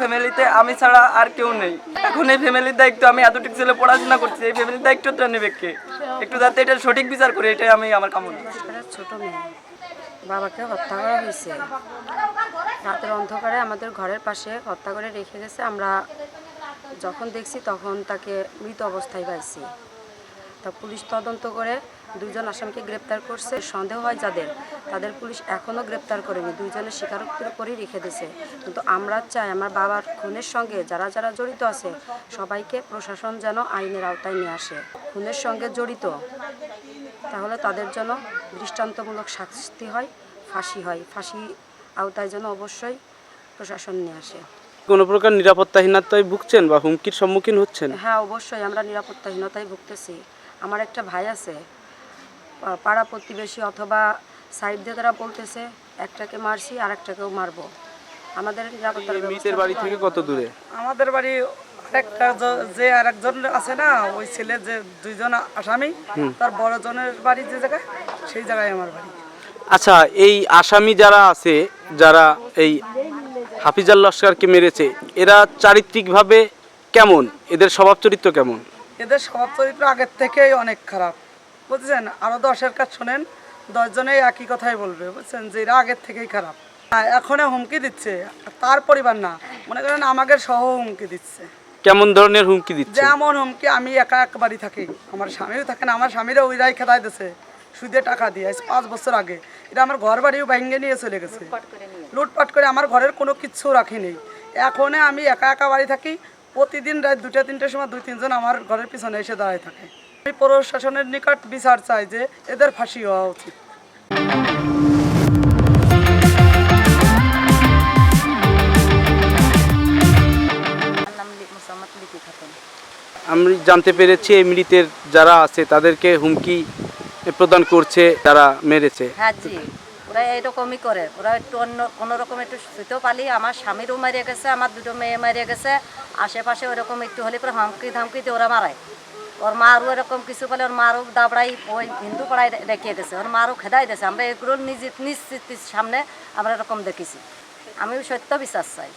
ফ্যামিলিতে আমি ছাড়া আর কেউ নেই। এখন এই ফ্যামিলির দায়িত্ব আমি এতটুকু ছেলে পড়াশোনা করছি, এই ফ্যামিলির দায়িত্বটা নেবে কে? একটু যাতে এটা সঠিক বিচার করে, এটাই আমি আমার কামনা। ছোট মেয়ে। বাবাকে হত্যা করা হয়েছে। রাতের অন্ধকারে আমাদের ঘরের পাশে হত্যা করে রেখে গেছে। আমরা যখন দেখছি তখন তাকে মৃত অবস্থায় পাইছি। তা পুলিশ তদন্ত করে দুজন আসামিকে গ্রেপ্তার করছে। সন্দেহ হয় যাদের তাদের পুলিশ এখনও গ্রেপ্তার করেনি। দুইজনের স্বীকারোক্তির উপরেই রেখে দিয়েছে। কিন্তু আমরা চাই আমার বাবার খুনের সঙ্গে যারা যারা জড়িত আছে সবাইকে প্রশাসন যেন আইনের আওতায় নিয়ে আসে। খুনের সঙ্গে জড়িত তাহলে তাদের জন্য দৃষ্টান্তমূলক শাস্তি হয় ফাঁসি হয়। ফাঁসি আওতায় যেন অবশ্যই প্রশাসন নিয়ে আসে। কোনো প্রকার নিরাপত্তাহীনতায় ভুগছেন বা হুমকির সম্মুখীন হচ্ছেন? হ্যাঁ অবশ্যই আমরা নিরাপত্তাহীনতায় ভুগতেছি। আমার একটা ভাই আছে পাড়া প্রতিবেশী অথবা সাইড দিয়ে তারা বলতেছে একটাকে মারছি আর একটাকেও মারবো। আমাদের মৃতের বাড়ি থেকে কত দূরে? আমাদের বাড়ি একটা যে আর একজন আছে না ওই ছেলে যে দুইজন আসামি তার বড় জনের বাড়ি যে জায়গায় সেই জায়গায় আমার বাড়ি। আচ্ছা এই আসামি যারা আছে যারা এই হাফিজাল লস্করকে মেরেছে এরা চারিত্রিকভাবে কেমন? এদের স্বভাব চরিত্র কেমন? এদের স্বভাব চরিত্র আগের থেকেই অনেক খারাপ। বুঝছেন? আরও দশের কাজ শোনেন দশজনেই একই কথাই বলবে বুঝছেন? যে এরা আগের থেকেই খারাপ। হ্যাঁ এখন হুমকি দিচ্ছে তার পরিবার না। মনে করেন আমাকে সহ হুমকি দিচ্ছে। কেমন ধরনের হুমকি দিচ্ছে? যেমন হুমকি আমি একা এক বাড়ি থাকি। আমার স্বামীও থাকে না আমার স্বামীরা ওইরাই খেদাই দিছে। সুদে টাকা দিয়ে আজ পাঁচ বছর আগে। এটা আমার ঘর বাড়িও ভেঙে নিয়ে চলে গেছে। লুটপাট করে আমার ঘরের কোনো কিচ্ছু রাখি নেই এখন আমি একা একা বাড়ি থাকি প্রতিদিন রাত দুটা তিনটের সময় দুই তিনজন আমার ঘরের পিছনে এসে দাঁড়ায় থাকে। আমি প্রশাসনের নিকট বিচার চাই যে এদের ফাঁসি হওয়া উচিত। আমি জানতে পেরেছি এই মৃতের যারা আছে তাদেরকে হুমকি প্রদান করছে যারা মেরেছে। হ্যাঁ জি। ওরা এরকমই করে। ওরা একটু অন্য, কোনো রকম একটু শুতেও পালি, আমার স্বামীরও মারিয়ে গেছে, আমার দুটো মেয়ে মারিয়ে গেছে। আশেপাশে ওরকম একটু হলে পরে হামকি ধামকি দিয়ে ওরা মারায়। ওর মারও এরকম কিছু বলে, ওর মারও দাবড়াই ওই হিন্দু পাড়ায় রেখে দিয়েছে। ওর মারও খেদাই দিয়েছে। আমরা এগুলো নিজে নিশ্চিত সামনে আমরা এরকম দেখেছি। আমিও সত্য বিশ্বাস চাই।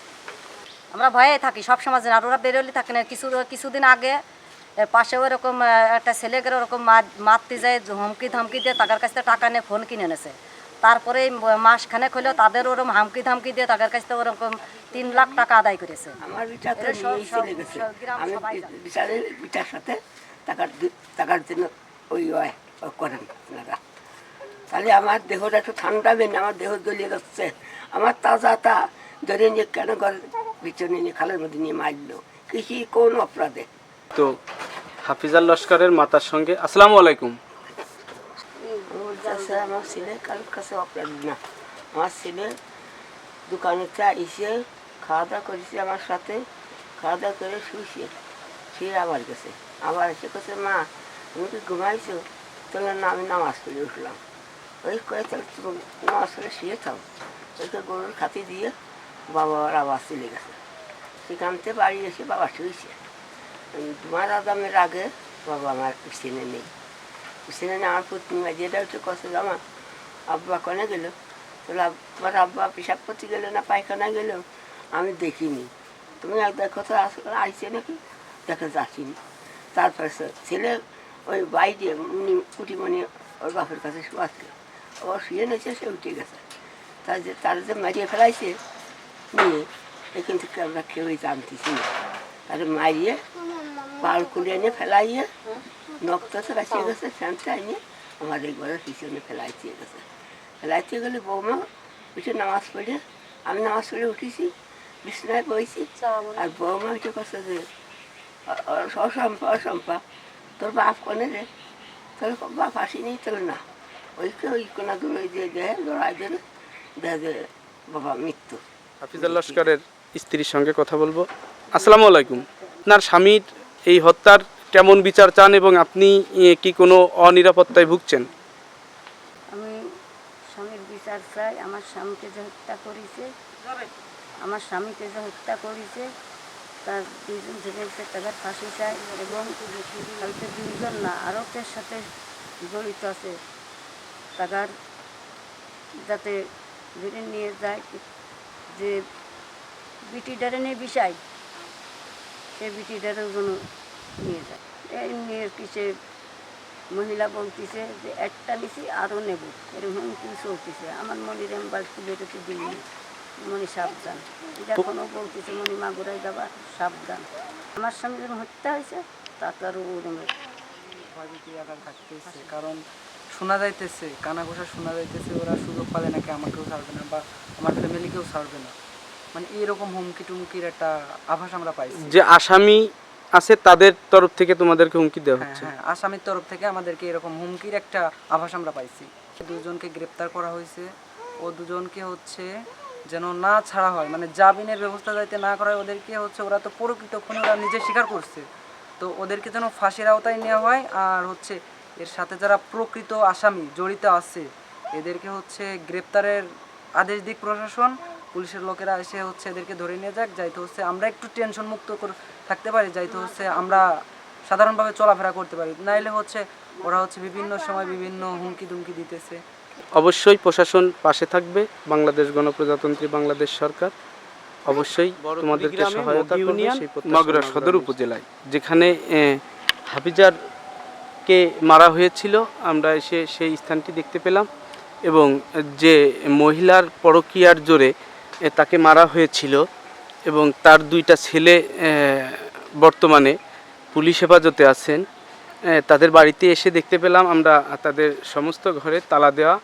আমরা ভয়ে থাকি সব সময় আর ওরা বেরোলে থাকে না। কিছু, কিছুদিন আগে পাশেও এরকম একটা ছেলেকে ওরকম মার- মারতে যায়, হুমকি ধামকি দিয়ে টাকার কাছ থেকে টাকা নিয়ে ফোন কিনে এনেছে। তারপরে মাসখানেক হলেও তাদের ওরকম হামকি ধামকি দিয়ে টাকার কাছ থেকে ওরকম তিন লাখ টাকা আদায় করেছে। আমার। বিচারের সাথে টাকার দি- টাকার জন্য ওই ও করেন আপনারা। তাহলে আমার দেহটা একটু ঠান্ডা বেন আমার দেহ জ্বলিয়ে যাচ্ছে আমার তাজা তা ধরে নিয়ে কেন ঘরের পিছনে নিয়ে খালের মধ্যে নিয়ে মারলো? কৃষি কোন অপরাধে? তো হাফিজাল লস্করের মাতার সঙ্গে আসসালামু আলাইকুম। বলতেছে আমার ছেলে কারোর কাছে অপরাধ না। আমার ছেলে দোকানে চা এসে খাওয়া দাওয়া করেছে আমার সাথে খাওয়া দাওয়া করে শুয়েছে। শুয়ে আবার গেছে। আবার এসে কাছে মা, তুমি কি ঘুমাইছো? তাহলে না, আমি নামাজ পড়ে উঠলাম। ওই কয়ে, তাহলে তুমি নামাজ পড়ে শুয়ে থাও। ওইকে গরুর খাতি দিয়ে বাবা আর আবার চলে গেছে। সেখান থেকে বাড়ি এসে বাবা শুয়েছে মারা দামের আগে বাবা আমার পিছনে নেই। নেই আমার পুত্র যেটা হচ্ছে কষ্ট জামা আব্বা কনে গেল তাহলে আব্বার আব্বা পেশাব করতে গেলে না পায়খানা গেল আমি দেখিনি তুমি এক দেখো তো আসলে আইসে নাকি দেখে যাচ্ছিনি তারপরে ছেলে ওই বাইরে উনি কুটিমণি ওর বাপের কাছে শুয়াছিল ও শুয়ে নিয়েছে সে উঠে গেছে তার যে তার যে মারিয়ে ফেলাইছে নিয়ে এখান থেকে আমরা কেউই জানতেছি না তার মারিয়ে পাল খুলে এনে ফেলাইয়ে নখটা তো কাছে গেছে ফ্যানটা এনে আমার এই ঘরের পিছনে ফেলাইতে গেছে। ফেলাইতে গেলে বৌমা উঠে নামাজ পড়ে আমি নামাজ পড়ে উঠেছি বিছনায় বইছি আর বৌমা উঠে কথা যে "অ- অ- অসম্পা অসম্পা তোর বাপ কনে রে? তোর বাপ আসেনি তোর না। ওইকে ওই কোনা দূরে যে দেয় লড়াই দেয় দেয় যে বাবা মৃত্যু। হাফিজাল লস্করের স্ত্রীর সঙ্গে কথা বলব। আসসালামু আলাইকুম। আপনার স্বামীর এই হত্যার কেমন বিচার চান এবং আপনি কি কোনো অনিরাপত্তায় ভুগছেন? আমি স্বামীর বিচার চাই, আমার স্বামীকে যে হত্যা করেছে, আমার স্বামীকে যে হত্যা করেছে, তার দুইজন ছেলেকে তাদের ফাঁসি চাই এবং হয়তো দুইজন না, আরও সাথে জড়িত আছে, তাদের যাতে ধরে নিয়ে যায়, যে বিটিটারে নিয়ে বিষাই সে বিটিটারও কোনো নিয়ে যায়। এই নিয়ে কিসে মহিলা বলতেছে যে একটা নিছি আরও নেব। এরকম কি চলতেছে। আমার মনির আমি বাড়িতে বেরোতে দিই মনি সাবধান। এখনও বলতেছে মনি মাগুরায় যাবা সাবধান। আমার স্বামী যখন হত্যা হয়েছে তাতে আরও ওরকম থাকতেছে কারণ শোনা যাইতেছে কানা ঘোষা শোনা যাইতেছে ওরা সুযোগ পালে নাকি আমাকেও ছাড়বে না বা আমার ফ্যামিলিকেও ছাড়বে না। মানে এরকম হুমকি টুমকির একটা আভাস আমরা পাইছি। যে আসামি আছে তাদের তরফ থেকে তোমাদেরকে হুমকি দেওয়া হ্যাঁ হচ্ছে? হ্যাঁ আসামির তরফ থেকে আমাদেরকে এরকম হুমকির একটা আভাস আমরা পাইছি। দুজনকে গ্রেপ্তার করা হয়েছে। ও দুজনকে হচ্ছে যেন না ছাড়া হয় মানে জামিনের ব্যবস্থা যাইতে না করা হয় ওদেরকে হচ্ছে ওরা তো প্রকৃত খুনে ওরা নিজে স্বীকার করছে। তো ওদেরকে যেন ফাঁসির আওতায় নেওয়া হয় আর হচ্ছে এর সাথে যারা প্রকৃত আসামি জড়িত আছে এদেরকে হচ্ছে গ্রেপ্তারের আদেশ দিক প্রশাসন পুলিশের লোকেরা এসে হচ্ছে এদেরকে ধরে নিয়ে যাক যাইতে হচ্ছে আমরা একটু টেনশন মুক্ত করে থাকতে পারি যাইতে হচ্ছে আমরা সাধারণভাবে চলাফেরা করতে পারি। নাইলে হচ্ছে ওরা হচ্ছে বিভিন্ন সময় বিভিন্ন হুমকি দুমকি দিতেছে। অবশ্যই প্রশাসন পাশে থাকবে বাংলাদেশ গণপ্রজাতন্ত্রী বাংলাদেশ সরকার। অবশ্যই তোমাদেরকে সহায়তা করবে সেই মাগুরা সদর উপজেলায় যেখানে আহ, হাফিজারকে মারা হয়েছিল। আমরা এসে সেই স্থানটি দেখতে পেলাম এবং যে মহিলার পরকীয়ার জোরে তাকে মারা হয়েছিল এবং তার দুইটা ছেলে বর্তমানে পুলিশ হেফাজতে আছেন। তাদের বাড়িতে এসে দেখতে পেলাম আমরা তাদের সমস্ত ঘরে তালা দেওয়া।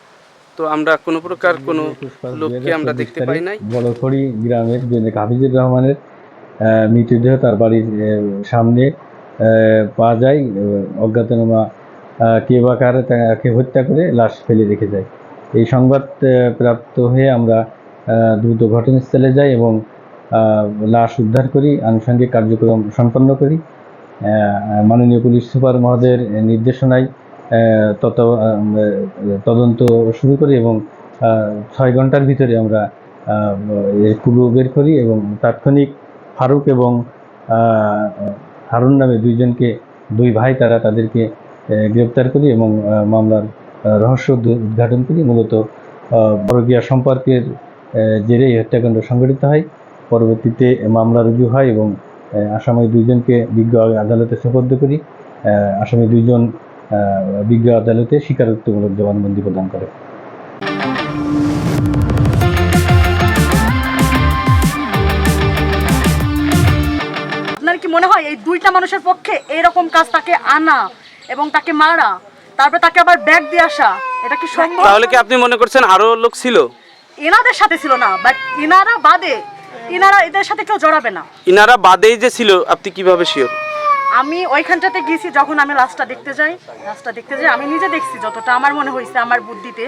তো আমরা কোনো প্রকার কোনো লোককে আমরা দেখতে পাই নাই। বড়খড়ি গ্রামের যে হাফিজুর রহমানের মৃতদেহ তার বাড়ির সামনে পাওয়া যায়। অজ্ঞাতনামা কে বা কারে তাকে হত্যা করে লাশ ফেলে রেখে যায়। এই সংবাদ প্রাপ্ত হয়ে আমরা দ্রুত ঘটনাস্থলে যাই এবং লাশ উদ্ধার করি, আনুষঙ্গিক কার্যক্রম সম্পন্ন করি। মাননীয় পুলিশ সুপার মহোদয়ের নির্দেশনায় তত তদন্ত শুরু করি এবং ছয় ঘণ্টার ভিতরে আমরা কুলো বের করি এবং তাৎক্ষণিক ফারুক এবং হারুন নামে দুইজনকে, দুই ভাই তারা তাদেরকে গ্রেপ্তার করি এবং মামলার রহস্য উদ্ঘাটন করি। মূলত পরকীয়া সম্পর্কের জেরে এই হত্যাকাণ্ড সংঘটিত হয়। পরবর্তীতে মামলা রুজু হয় এবং আসামি দুইজনকে বিজ্ঞ আদালতে সোপর্দ করি। আসামি দুইজন বিজ্ঞ আদালতে স্বীকারোক্তিমূলক জবানবন্দি প্রদান করে। আপনার কি মনে হয় এই দুইটা মানুষের পক্ষে এরকম কাজ তাকে আনা এবং তাকে মারা তারপরে তাকে আবার ব্যাগ দিয়ে আসা এটা কি সম্ভব? তাহলে কি আপনি মনে করছেন আরও লোক ছিল? এনাদের সাথে ছিল না বাট ইনারা বাদে ইনারা এদের সাথে কেউ জড়াবে না। ইনারা বাদেই যে ছিল আপনি কীভাবে শিওর আমি ওইখানটাতে গেছি যখন আমি লাশটা দেখতে যাই লাশটা দেখতে যাই আমি নিজে দেখছি যতটা আমার মনে হয়েছে আমার বুদ্ধিতে।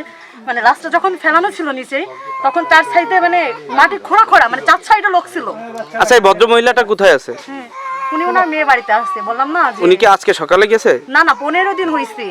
মানে লাশটা যখন ফেলানো ছিল নিচে তখন তার সাইডে মানে মাটি খোঁড়া খোঁড়া মানে চার সাইডে লোক ছিল। আচ্ছা এই ভদ্র মহিলাটা কোথায় আছে? উনি ওনার মেয়ে বাড়িতে আসছে বললাম না উনি কি আজকে সকালে গেছে? না না পনেরো দিন হয়েছে